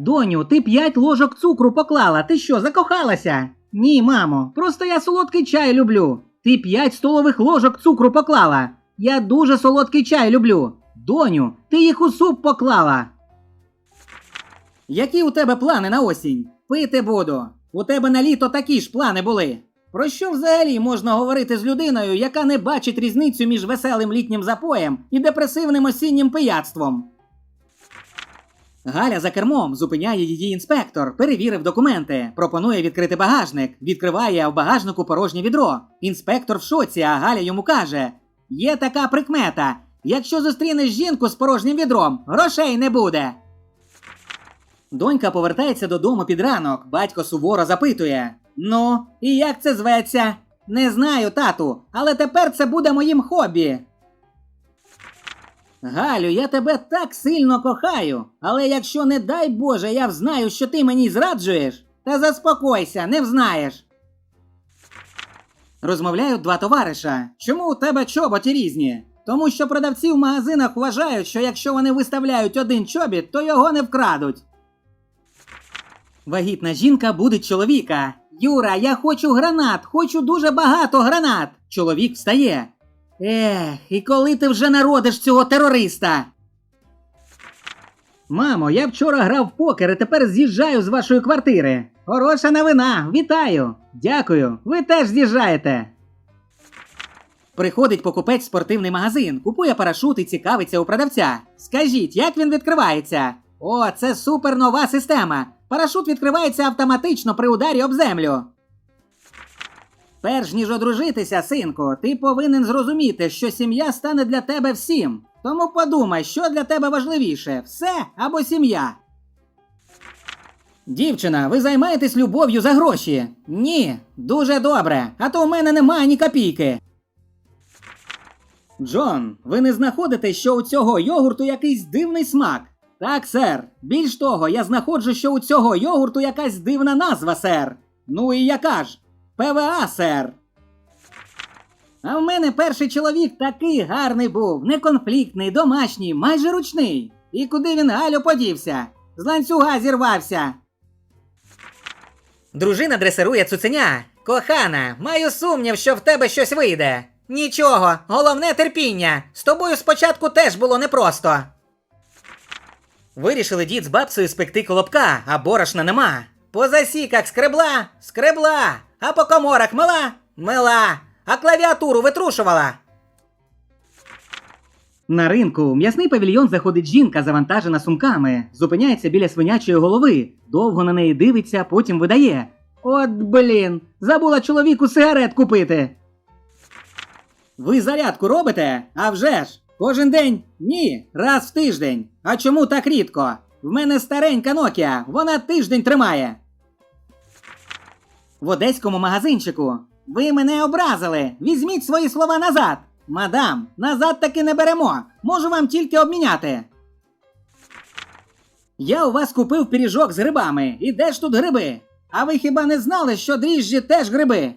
Доню, ти п'ять ложок цукру поклала. Ти що, закохалася? Ні, мамо, просто я солодкий чай люблю. Ти п'ять столових ложок цукру поклала. Я дуже солодкий чай люблю. Доню, ти їх у суп поклала. Які у тебе плани на осінь? Пити буду. У тебе на літо такі ж плани були. Про що взагалі можна говорити з людиною, яка не бачить різницю між веселим літнім запоєм і депресивним осіннім пияцтвом? Галя за кермом зупиняє її інспектор, перевірив документи, пропонує відкрити багажник, відкриває в багажнику порожнє відро. Інспектор в шоці, а Галя йому каже: Є така прикмета. Якщо зустрінеш жінку з порожнім відром, грошей не буде. Донька повертається додому під ранок. Батько суворо запитує: Ну, і як це зветься? Не знаю, тату, але тепер це буде моїм хобі. Галю, я тебе так сильно кохаю, але якщо не дай Боже, я взнаю, що ти мені зраджуєш, та заспокойся, не взнаєш. Розмовляють два товариша. Чому у тебе чоботі різні? Тому що продавці в магазинах вважають, що якщо вони виставляють один чобіт, то його не вкрадуть. Вагітна жінка будить чоловіка. Юра, я хочу гранат, хочу дуже багато гранат. Чоловік встає. Ех, і коли ти вже народиш цього терориста? Мамо, я вчора грав в покер і тепер з'їжджаю з вашої квартири. Хороша новина, вітаю. Дякую. Ви теж з'їжджаєте. Приходить покупець в спортивний магазин, купує парашут і цікавиться у продавця. Скажіть, як він відкривається? О, це супер нова система. Парашут відкривається автоматично при ударі об землю. Перш ніж одружитися, синку, ти повинен зрозуміти, що сім'я стане для тебе всім. Тому подумай, що для тебе важливіше все або сім'я. Дівчина, ви займаєтесь любов'ю за гроші? Ні, дуже добре, а то у мене немає ні копійки. Джон, ви не знаходите, що у цього йогурту якийсь дивний смак? Так, сер. Більш того, я знаходжу, що у цього йогурту якась дивна назва, сер. Ну і яка ж? ПВА, сер. А в мене перший чоловік такий гарний був, неконфліктний, домашній, майже ручний. І куди він Галю подівся? З ланцюга зірвався. Дружина дресирує цуценя. Кохана, маю сумнів, що в тебе щось вийде. Нічого, головне терпіння. З тобою спочатку теж було непросто. Вирішили дід з бабцею спекти колобка, а борошна нема. По засіках скребла, скребла, а по коморах мила, мила, а клавіатуру витрушувала. На ринку в м'ясний павільйон заходить жінка, завантажена сумками, зупиняється біля свинячої голови, довго на неї дивиться, потім видає. От блін, забула чоловіку сигарет купити. Ви зарядку робите? А вже ж! Кожен день? Ні, раз в тиждень. А чому так рідко? В мене старенька Nokia, вона тиждень тримає. В одеському магазинчику. Ви мене образили. Візьміть свої слова назад. Мадам, назад таки не беремо. Можу вам тільки обміняти. Я у вас купив пиріжок з грибами. І де ж тут гриби? А ви хіба не знали, що дріжджі теж гриби?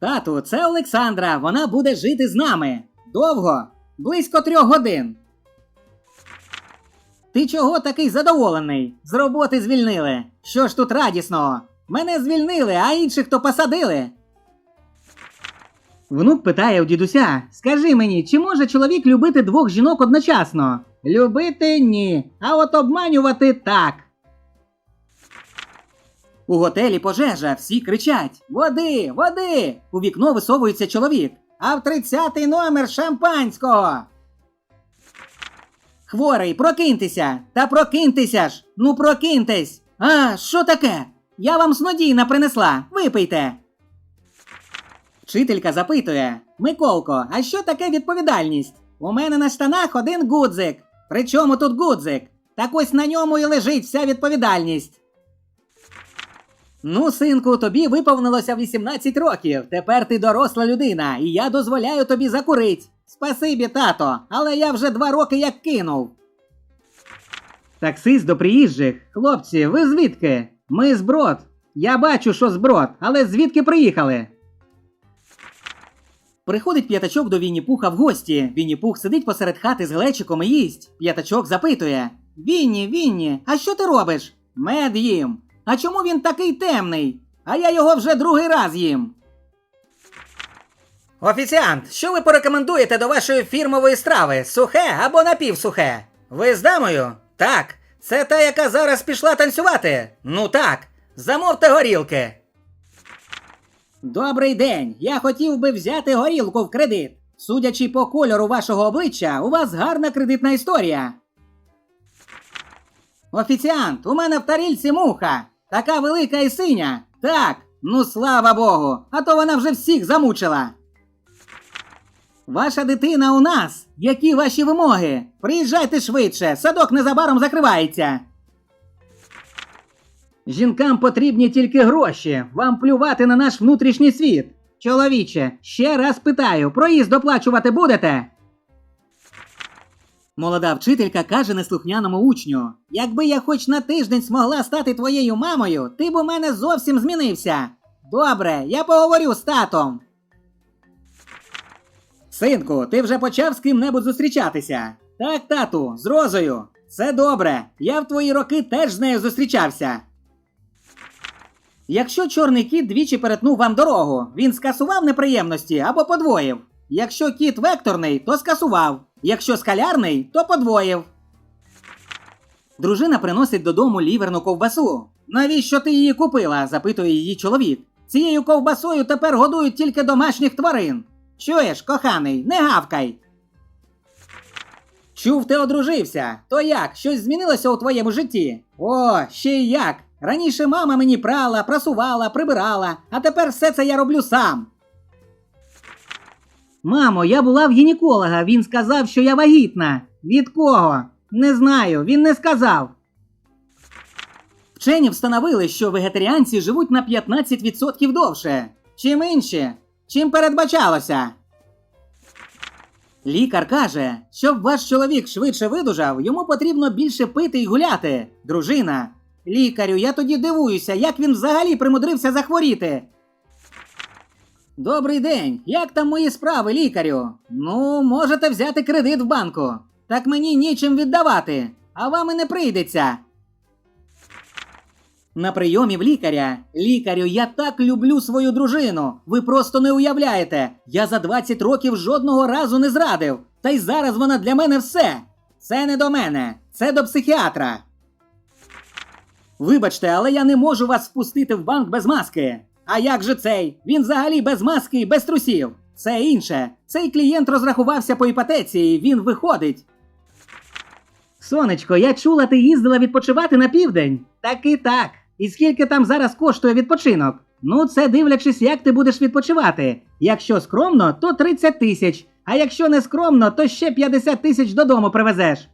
Тату, це Олександра. Вона буде жити з нами. Довго, близько трьох годин. Ти чого такий задоволений? З роботи звільнили. Що ж тут радісного? Мене звільнили, а інших то посадили. Внук питає у дідуся: Скажи мені, чи може чоловік любити двох жінок одночасно? Любити ні, а от обманювати так. У готелі пожежа, всі кричать: Води, води! У вікно висовується чоловік. А в 30-й номер шампанського. Хворий, прокиньтеся! Та прокиньтеся ж! Ну прокиньтесь! А, що таке? Я вам снодійна принесла. Випийте. Вчителька запитує: Миколко, а що таке відповідальність? У мене на штанах один гудзик. Причому тут гудзик? Так ось на ньому і лежить вся відповідальність. Ну, синку, тобі виповнилося 18 років. Тепер ти доросла людина, і я дозволяю тобі закурить. Спасибі, тато, але я вже два роки як кинув. Таксист до приїжджих. Хлопці, ви звідки? Ми зброд. Я бачу, що зброд, але звідки приїхали? Приходить п'ятачок до Вінні-Пуха в гості. Вінні-Пух сидить посеред хати з глечиком і їсть. П'ятачок запитує: Вінні, Вінні, а що ти робиш? Мед їм. А чому він такий темний? А я його вже другий раз їм. Офіціант, що ви порекомендуєте до вашої фірмової страви? Сухе або напівсухе? Ви з дамою? Так. Це та, яка зараз пішла танцювати? Ну так. Замовте горілки. Добрий день. Я хотів би взяти горілку в кредит. Судячи по кольору вашого обличчя, у вас гарна кредитна історія. Офіціант, у мене в тарільці муха. Така велика і синя. Так, ну слава Богу, а то вона вже всіх замучила. Ваша дитина у нас. Які ваші вимоги? Приїжджайте швидше, садок незабаром закривається. Жінкам потрібні тільки гроші. Вам плювати на наш внутрішній світ. Чоловіче, ще раз питаю, проїзд оплачувати будете? Молода вчителька каже неслухняному учню: Якби я хоч на тиждень змогла стати твоєю мамою, ти б у мене зовсім змінився. Добре, я поговорю з татом. Синку, ти вже почав з ким-небудь зустрічатися. Так, тату, з Розою. Це добре. Я в твої роки теж з нею зустрічався. Якщо чорний кіт двічі перетнув вам дорогу, він скасував неприємності або подвоїв. Якщо кіт векторний, то скасував. Якщо скалярний, то подвоїв. Дружина приносить додому ліверну ковбасу. Навіщо ти її купила? запитує її чоловік. Цією ковбасою тепер годують тільки домашніх тварин. Чуєш, коханий, не гавкай. Чув, ти одружився. То як? Щось змінилося у твоєму житті? О, ще й як. Раніше мама мені прала, прасувала, прибирала, а тепер все це я роблю сам. Мамо, я була в гінеколога. Він сказав, що я вагітна. Від кого? Не знаю, він не сказав. Вчені встановили, що вегетаріанці живуть на 15% довше. Чим інші, чим передбачалося. Лікар каже, щоб ваш чоловік швидше видужав, йому потрібно більше пити і гуляти. Дружина. Лікарю, я тоді дивуюся, як він взагалі примудрився захворіти. Добрий день. Як там мої справи, лікарю? Ну, можете взяти кредит в банку. Так мені нічим віддавати, а вам і не прийдеться. На прийомі в лікаря. Лікарю, я так люблю свою дружину. Ви просто не уявляєте. Я за 20 років жодного разу не зрадив. Та й зараз вона для мене все. Це не до мене, це до психіатра. Вибачте, але я не можу вас впустити в банк без маски. А як же цей? Він взагалі без маски і без трусів. Це інше. Цей клієнт розрахувався по іпотеці, і він виходить. Сонечко, я чула, ти їздила відпочивати на південь. Так і так. І скільки там зараз коштує відпочинок? Ну, це дивлячись, як ти будеш відпочивати. Якщо скромно, то 30 тисяч. А якщо не скромно, то ще 50 тисяч додому привезеш.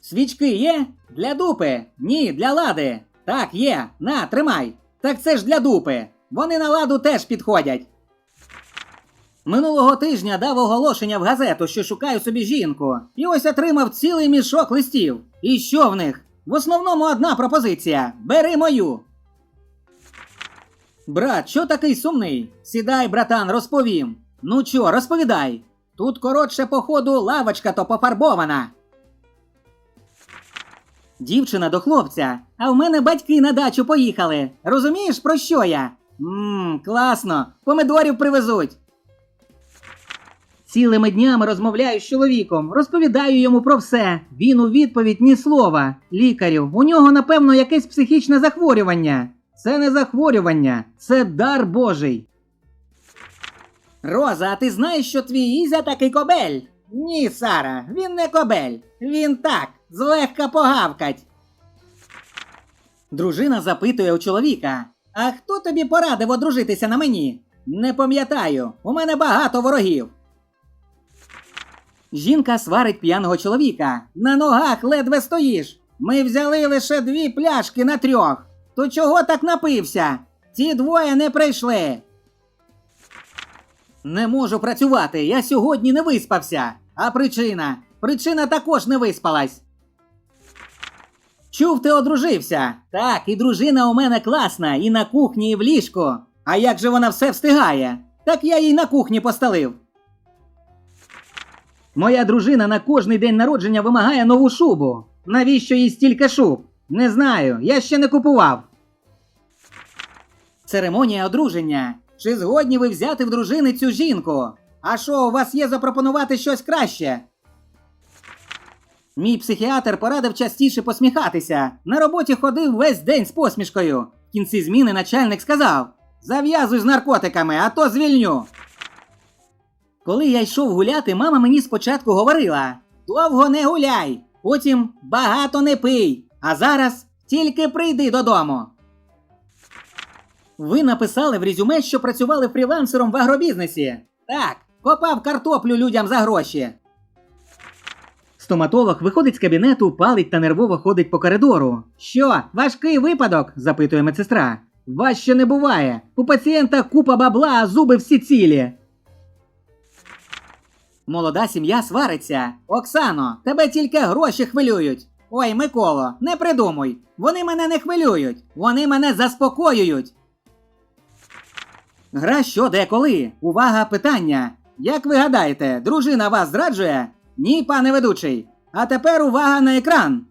Свічки є? Для дупи? Ні, для лади. Так, є. На, тримай. Так це ж для дупи. Вони на ладу теж підходять. Минулого тижня дав оголошення в газету, що шукаю собі жінку, і ось отримав цілий мішок листів. І що в них? В основному одна пропозиція: бери мою. Брат, що такий сумний? Сідай, братан, розповім. Ну чо, розповідай. Тут коротше, походу, лавочка то пофарбована. Дівчина до хлопця, а в мене батьки на дачу поїхали. Розумієш, про що я? Ммм, класно, помидорів привезуть. Цілими днями розмовляю з чоловіком, розповідаю йому про все. Він у відповідь ні слова. Лікарю, у нього, напевно, якесь психічне захворювання. Це не захворювання, це дар Божий. Роза, а ти знаєш, що твій Ізя такий кобель? Ні, Сара, він не кобель. Він так, злегка погавкать. Дружина запитує у чоловіка: А хто тобі порадив одружитися на мені? Не пам'ятаю, у мене багато ворогів. Жінка сварить п'яного чоловіка. На ногах ледве стоїш. Ми взяли лише дві пляшки на трьох. То чого так напився? Ті двоє не прийшли. Не можу працювати. Я сьогодні не виспався. А причина? Причина також не виспалась. Чув, ти одружився. Так, і дружина у мене класна, і на кухні, і в ліжку. А як же вона все встигає? Так я їй на кухні постелив. Моя дружина на кожний день народження вимагає нову шубу. Навіщо їй стільки шуб? Не знаю, я ще не купував. Церемонія одруження. Чи згодні ви взяти в дружини цю жінку? А що, у вас є запропонувати щось краще? Мій психіатр порадив частіше посміхатися. На роботі ходив весь день з посмішкою. В кінці зміни начальник сказав: Зав'язуй з наркотиками, а то звільню. Коли я йшов гуляти, мама мені спочатку говорила: довго не гуляй, потім багато не пий, а зараз тільки прийди додому. Ви написали в резюме, що працювали фрілансером в агробізнесі. Так, копав картоплю людям за гроші. Стоматолог виходить з кабінету, палить та нервово ходить по коридору. Що, важкий випадок? запитує медсестра. Важче не буває. У пацієнта купа бабла, а зуби всі цілі. Молода сім'я свариться. Оксано, тебе тільки гроші хвилюють. Ой, Миколо, не придумуй. Вони мене не хвилюють, вони мене заспокоюють. Гра що де коли? Увага, питання. Як ви гадаєте, дружина вас зраджує? Ні, пане ведучий. А тепер увага на екран.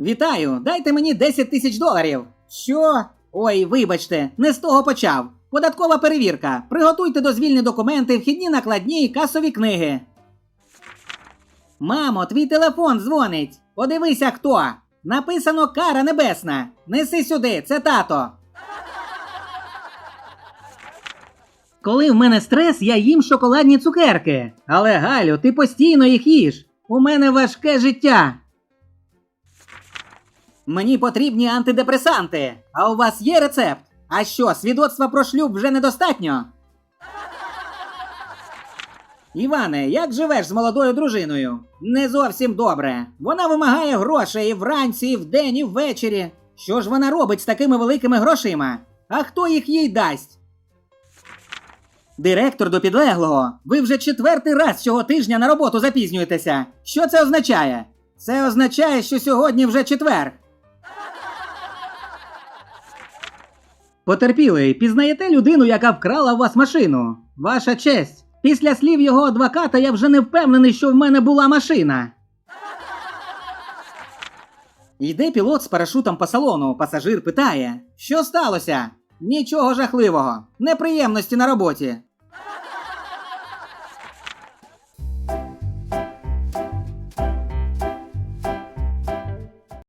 Вітаю, дайте мені 10 тисяч доларів. Що? Ой, вибачте, не з того почав. Податкова перевірка. Приготуйте дозвільні документи, вхідні накладні, і касові книги. Мамо, твій телефон дзвонить. Подивися хто. Написано кара небесна. Неси сюди, це тато. Коли в мене стрес, я їм шоколадні цукерки. Але Галю, ти постійно їх їш. У мене важке життя. Мені потрібні антидепресанти. А у вас є рецепт? А що, свідоцтва про шлюб вже недостатньо? Іване, як живеш з молодою дружиною? Не зовсім добре. Вона вимагає грошей і вранці, і вдень, і ввечері. Що ж вона робить з такими великими грошима? А хто їх їй дасть? Директор до підлеглого, ви вже четвертий раз цього тижня на роботу запізнюєтеся. Що це означає? Це означає, що сьогодні вже четвер. Потерпілий, пізнаєте людину, яка вкрала у вас машину? Ваша честь. Після слів його адвоката я вже не впевнений, що в мене була машина. Йде пілот з парашутом по салону. Пасажир питає: Що сталося? Нічого жахливого. Неприємності на роботі.